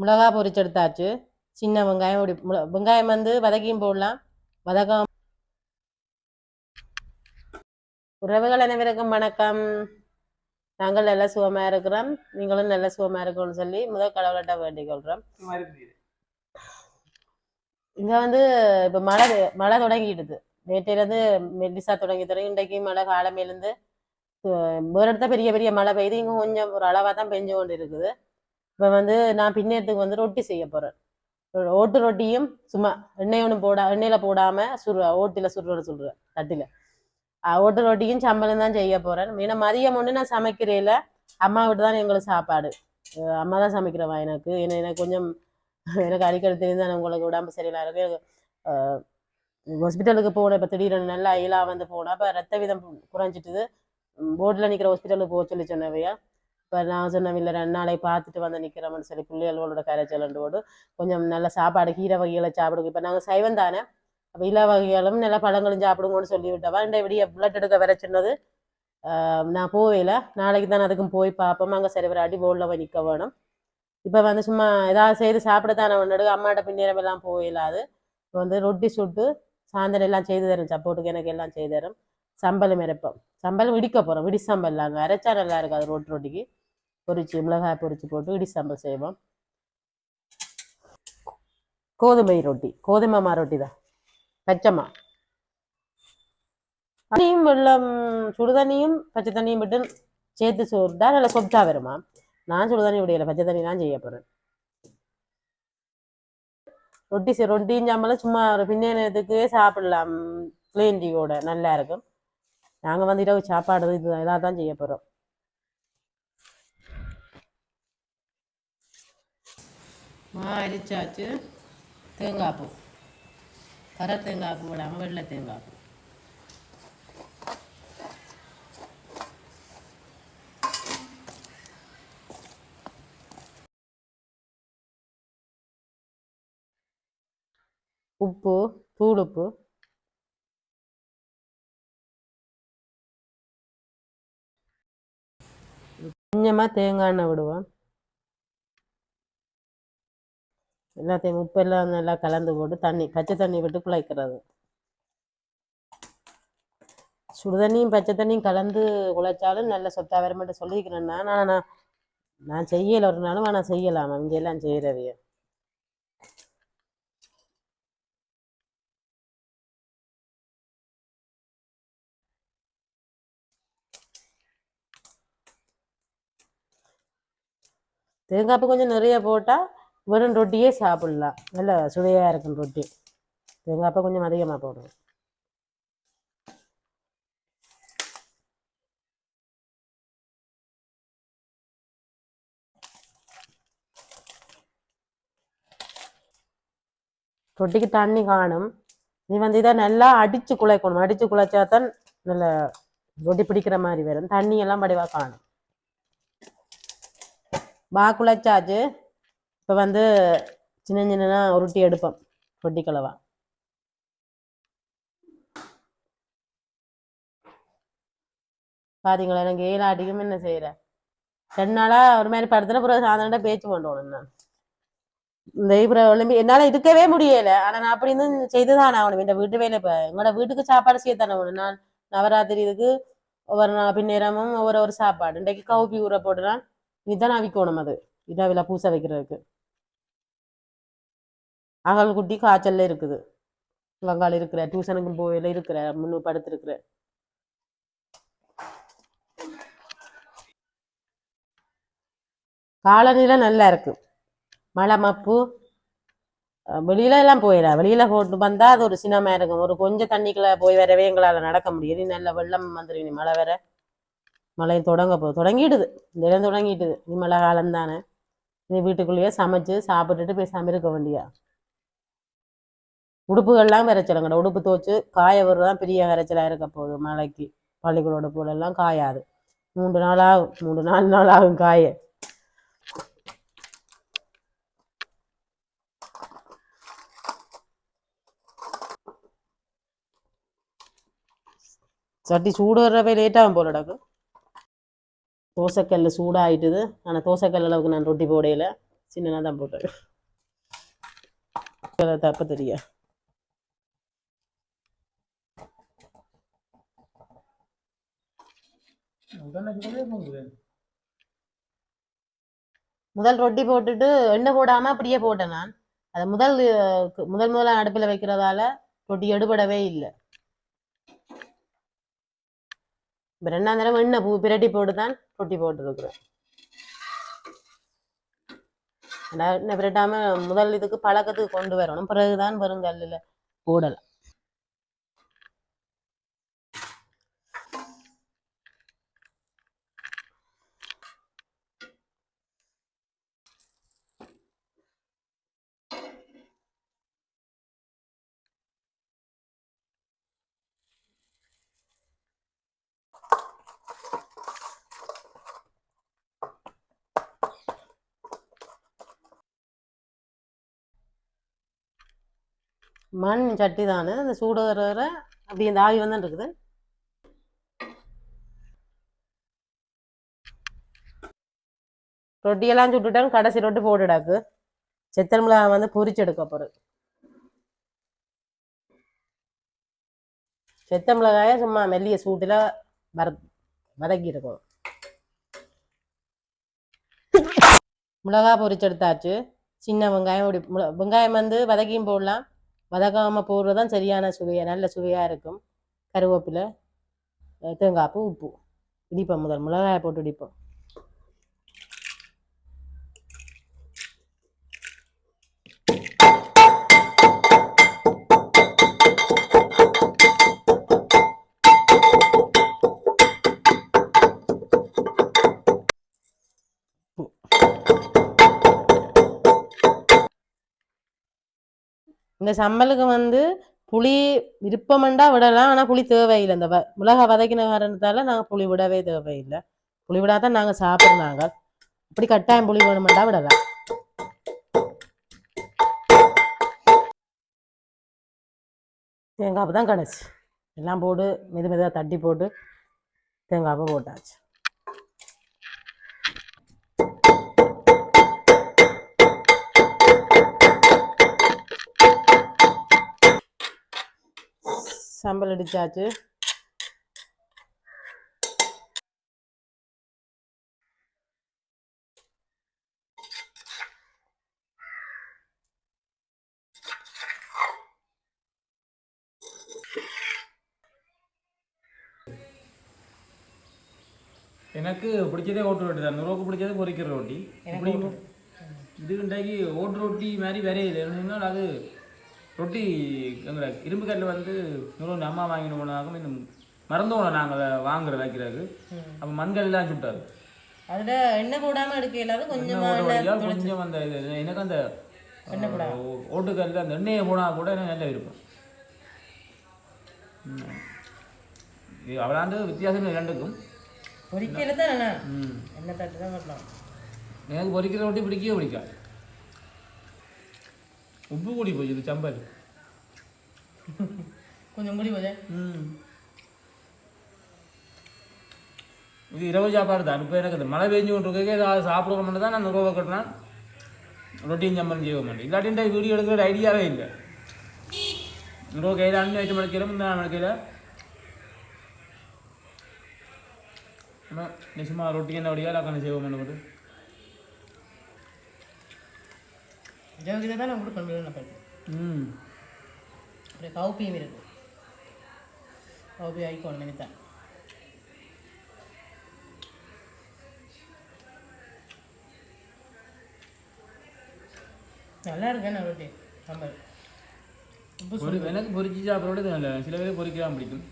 மிளகா பொரிச்சு எடுத்தாச்சு சின்ன வெங்காயம் இப்படி வெங்காயம் வந்து வதக்கியும் போடலாம். வதக்கம் உறவுகள் அனைவருக்கும் வணக்கம். நாங்கள் நல்ல சுகமாக இருக்கிறோம். நீங்களும் நல்ல சுகமாக இருக்கணும்னு சொல்லி முதல் கடவுள்கிட்ட வேண்டிக் கொள்கிறோம் இங்கே வந்து இப்போ மழை மழை தொடங்கிடுது. நேற்றிலிருந்து மெல்லிசா தொடங்கி தொடங்கி இன்றைக்கு மழை காலமையிலேருந்து வேறு இடத்த பெரிய பெரிய மழை பெய்யுது இங்கே கொஞ்சம் ஒரு அளவாக தான் பெஞ்சு கொண்டு இருக்குது இப்போ வந்து நான் பின்னேறதுக்கு வந்து ரொட்டி செய்ய போகிறேன் ஓட்டு ரொட்டியும் சும்மா எண்ணெய் ஒன்றும் போடா எண்ணெயில் போடாமல் சுடுற ஓட்டில் சுடுறேன்னு சொல்கிறேன் தட்டில். ஓட்டு ரொட்டியும் சம்பளம் தான் செய்ய போகிறேன் ஏன்னா மதியம் ஒன்று நான் சமைக்கிறேல அம்மா வீட்டு தான் எங்களுக்கு சாப்பாடு. அம்மா தான் சமைக்கிறவா எனக்கு. ஏன்னா எனக்கு கொஞ்சம் எனக்கு அடிக்கடி தெரிந்தால் உங்களுக்கு உடம்பு சரியில்லாம் இருக்கு ஹாஸ்பிட்டலுக்கு போனேன். இப்போ திடீர்னு நல்லா ஐலா வந்து போனேன் அப்போ ரத்த விதம் குறைஞ்சிட்டுது. போர்டில் நிற்கிற ஹாஸ்பிட்டலுக்கு போக சொல்லி சொன்னவையா? இப்போ நான் சொன்னேன் இல்லை ரெண்டு நாளை பார்த்துட்டு வந்து நிற்கிறோம்னு சொல்லி பிள்ளைகளோட கரைச்சலண்டோடு போட்டு கொஞ்சம் நல்ல சாப்பாடு கீரை வகைகளை சாப்பிடுங்க. இப்போ நாங்கள் சைவம் தானே அப்போ இலை வகைகளும் நல்ல பழங்களும் சாப்பிடுங்கன்னு சொல்லி விட்டவா இந்த விடிய பிளட் எடுக்க வர சொன்னது நான் போவேல. நாளைக்கு தான் அதுக்கும் போய் பார்ப்போம். அங்கே சரி ஒரு அடி போர்டில் போய் நிற்க வேணும். இப்போ வந்து சும்மா ஏதாவது செய்து சாப்பிடத்தானே ஒன்று அம்மாட்ட பின்னேரம் எல்லாம் போயிடாது இப்போ வந்து ரொட்டி சுட்டு சாயந்தரம் எல்லாம் செய்து தரும் சப்போர்ட்டுக்கு எனக்கு எல்லாம் செய்து தரும் சம்பளம் இறைப்போம். சம்பளம் இடிக்க போகிறோம் விடி சம்பல் அங்கே. அரைச்சா நல்லா இருக்காது ரொட்டி ரொட்டிக்கு. பொரிச்சு மிளகாய் பொரிச்சு போட்டு இடி சாம்பல் செய்வோம். கோதுமை ரொட்டி கோதுமை மா ரொட்டி தான் பச்சைமா தண்ணியும் வெள்ளம் சுடுதண்ணியும் பச்சை தண்ணியும் விட்டு சேர்த்து சோறுட்டா நல்லா சொத்தா வருமா? நான் சுடு தண்ணி விடையில பச்சை தண்ணி தான் செய்ய போகிறேன் ரொட்டி ரொட்டியும் சாம்பலும் சும்மா ஒரு பின்னேனத்துக்கு சாப்பிடலாம். பிளேன் டீயோட நல்லா இருக்கும். நாங்கள் வந்து இரவு சாப்பாடு இது இதாக தான் செய்ய போகிறோம் மா அரிச்சாச்சு தேங்காய் பூ கரை தேங்காய் பூ விடாமல் வெள்ளை தேங்காய் பூ உப்பு தூள் உப்பு கொஞ்சமாக தேங்காய் எண்ணெய் விடுவோம் எல்லாத்தையும் உப்பெல்லாம் நல்லா கலந்து போட்டு தண்ணி பச்சை தண்ணி விட்டு குழைக்கிறது. சுடு தண்ணியும் பச்சை தண்ணியும் கலந்து குழைச்சாலும் நல்ல சொத்தா வர மட்டும் சொல்லிக்கிறேன் நான். ஆனால் நான் நான் செய்யலை. ஒரு நாளும் ஆனால் செய்யலாம்? இங்கெல்லாம் செய்கிறவைய தேங்காய் கொஞ்சம் நிறைய போட்டால் வெறும் ரொட்டியே சாப்பிடலாம். நல்ல சுவையாக இருக்கும் ரொட்டி. தேங்காய் அப்பா கொஞ்சம் அதிகமாக போடுவோம் ரொட்டிக்கு தண்ணி காணும். நீ வந்து இதை நல்லா அடித்து குழைக்கணும். அடித்து குழைச்சா தான் நல்ல ரொட்டி பிடிக்கிற மாதிரி வரும். தண்ணி எல்லாம் வடிவாக காணும். வா குழைச்சாச்சு. இப்போ வந்து சின்ன சின்னனா உருட்டி எடுப்போம். ரொட்டி கலவா பாத்தீங்களா எனக்கு ஏழு ஏழாட்டிக்கும் என்ன செய்கிறேன் ரெண்டு நாளாக ஒரு மாதிரி படுத்துன பிறகு சாதாரண பேச்சு பண்ணுவோம் நான். இந்த இப்போ ஒலிம்பி என்னால் இருக்கவே முடியலை. ஆனால் நான் அப்படி இருந்து செய்து தான் ஆகணும். இந்த வீட்டு வேலை இப்போ எங்களோட வீட்டுக்கு சாப்பாடு செய்ய தானே ஆகணும். நான் நவராத்திரி இதுக்கு ஒவ்வொரு நாள் பின்னேரமும் ஒவ்வொரு ஒரு சாப்பாடு. இன்றைக்கு கவுப்பி ஊற போட்டுனா இதுதான் அவிக்கணும் அது. இரவில் பூசை வைக்கிறதுக்கு. அகல் குட்டி காய்ச்சல்ல இருக்குது. வங்காளம் இருக்கிற டியூஷனுக்கு போயில இருக்கிற முன்னு படுத்திருக்கிற. காலநிலை நல்லா இருக்கு. மழை மப்பு வெளியில எல்லாம் போயிடலாம் வெளியில போட்டு வந்தா அது ஒரு சினமா இருக்கும். ஒரு கொஞ்சம் தண்ணிக்குள்ள போய் வரவே எங்களால நடக்க முடியும் நல்ல வெள்ளம் வந்துடும் மழை வர மழை தொடங்க போகுது தொடங்கிடுது. நிலம் தொடங்கிட்டுது. இனி மழை காலம் தானே நீ வீட்டுக்குள்ளேயே சமைச்சு சாப்பிட்டுட்டு பேசாமல் இருக்க வேண்டியா உடுப்புகள்லாம் விரைச்சலுங்கடா உடுப்பு துவச்சு காய தான் பெரிய விரைச்சலாக இருக்க போகுது மழைக்கு பள்ளிக்கூட உடுப்புகளெல்லாம் காயாது. மூன்று நாள் ஆகும் மூன்று நாலு நாள் ஆகும் காய. சட்டி சூடு வர்றவே லேட்டாகும் போல டக்கு. தோசைக்கல் சூடாகிட்டுது ஆனால் தோசைக்கல் அளவுக்கு நான் ரொட்டி போடையில. சின்னதாக தான் போட்டேன். தப்ப தெரியா. முதல் ரொட்டி போட்டுட்டு எண்ணெய் போடாம அப்படியே போட்டேன் நான். அதை முதல் முதல் முதல்ல அடுப்பில் வைக்கிறதால ரொட்டி எடுபடவே இல்லை. இப்போ ரெண்டாம் தடவை எண்ணெய் பூ பிரட்டி போட்டு தான் ரொட்டி போட்டுருக்குறேன். எண்ணெய் பிரட்டாமல் முதல் இதுக்கு பழக்கத்துக்கு கொண்டு வரணும். பிறகுதான் பெருங்கல்லில் போடலாம். மண் சட்டி தானே அந்த சூடு வர வர அப்படி இந்த ஆவி வந்து இருக்குது. ரொட்டியெல்லாம் சுட்டுட்டேன் கடைசி ரொட்டி போட்டுடாக்கு. செத்தல் மிளகா வந்து பொரிச்செடுக்க போகிறது செத்த மிளகாய சும்மா மெல்லிய சூட்டில் வர வதக்கி மிளகாய் மிளகா பொரிச்செடுத்தாச்சு சின்ன வெங்காயம் இப்படி வெங்காயம் வந்து வதக்கியும் போடலாம். வதக்காமல் போடுறது தான் சரியான சுவையாக நல்ல சுவையாக இருக்கும். கருவேப்பிலை தேங்காய்ப்பு உப்பு. இடிப்போம் முதல் மிளகாயை போட்டு இடிப்போம். இந்த சம்மலுக்கு வந்து புளி விருப்பமெண்டா விடலாம். ஆனால் புளி தேவையில்லை. இந்த வ மிளகா வதக்கின காரணத்தால நாங்கள் புளி விடவே தேவையில்லை. புளி விடாதான் நாங்கள் சாப்பிட்றோம் நாங்கள் அப்படி கட்டாயம் புளி வேணுமெண்டா விடலாம். தேங்காய் தான் கிடச்சி. எல்லாம் போட்டு மெது மெதுவாக தட்டி போட்டு தேங்காய் போட்டாச்சு. சம்பல் அடிச்சாச்சு எனக்கு பிடிச்சதே ஓட்டு ரொட்டி தான். நுரோக்கு பிடிச்சது பொரிக்கிற ரொட்டி. இது இன்றைக்கு ஓட்டு ரொட்டி மாதிரி வேற இல்லை என்னன்னா அது ரொட்டி எங்களை இரும்பு கல்லில் வந்து நுரோண்டு அம்மா வாங்கிட்டு போனாலும் இந்த மறந்தோம் நாங்கள் அதை வாங்குற வைக்கிறதுக்கு அப்போ மண்கல்லாம் சுட்டாது அதில் எண்ணெய் போடாமல் எடுக்க இல்லாத எண்ணெய் ஓட்ட வழியால் கொஞ்சம் அந்த இது எனக்கு அந்த ஓட்டுக்கல்ல அந்த எண்ணெயை போனால் கூட எனக்கு நல்ல விருப்பம் ம். இது அவளாண்டு வித்தியாசம் இரண்டுக்கும். பொரிக்கையில் தான் எண்ணெய் தட்டு தான் எனக்கு பொரிக்கிற ரொட்டி பிடிக்கவே பிடிக்காது. உப்பு கூடி போய் இது சம்பல் கொஞ்சம் முடி போதே. ம். இது இரவு சாப்பாடு தான். இப்போ எனக்கு இந்த மழை பெஞ்சு கொண்டு இருக்க ஏதாவது சாப்பிடுவோம்னு தான் நான் நுறவை கட்டினேன். ரொட்டியும் சம்பளம் செய்ய மாட்டேன். இல்லாட்டின்ற வீடியோ எடுக்கிற ஐடியாவே இல்லை. நுறவை கையில் அண்ணன் எட்டு மணிக்கையில் முந்தின மணிக்கையில் நிச்சயமாக ரொட்டி என்ன வழியாக கண்ணு செய்வோம் போட்டு தான் நான் கொடுக்கணும் நான் பேசுகிறேன் ம். அப்புறம் கவுப்பியும் இருக்கு. கவுப்பி ஆகிக்கோணும் நினைத்தேன். நல்லா இருக்கேன் நான் ரொட்டி? சாம்பார். பொரி எனக்கு பொரிச்சு சாப்பிட்றது நல்ல சில பேர் பொரிக்கலாம் பிடிக்கும்.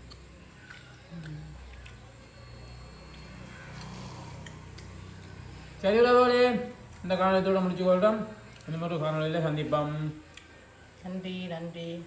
சரி உறவுகளே இந்த காணொலியத்தோட முடிச்சு கொள்கிறோம் இந்த மாதிரி ஒரு காணொலியில் சந்திப்போம். நன்றி நன்றி.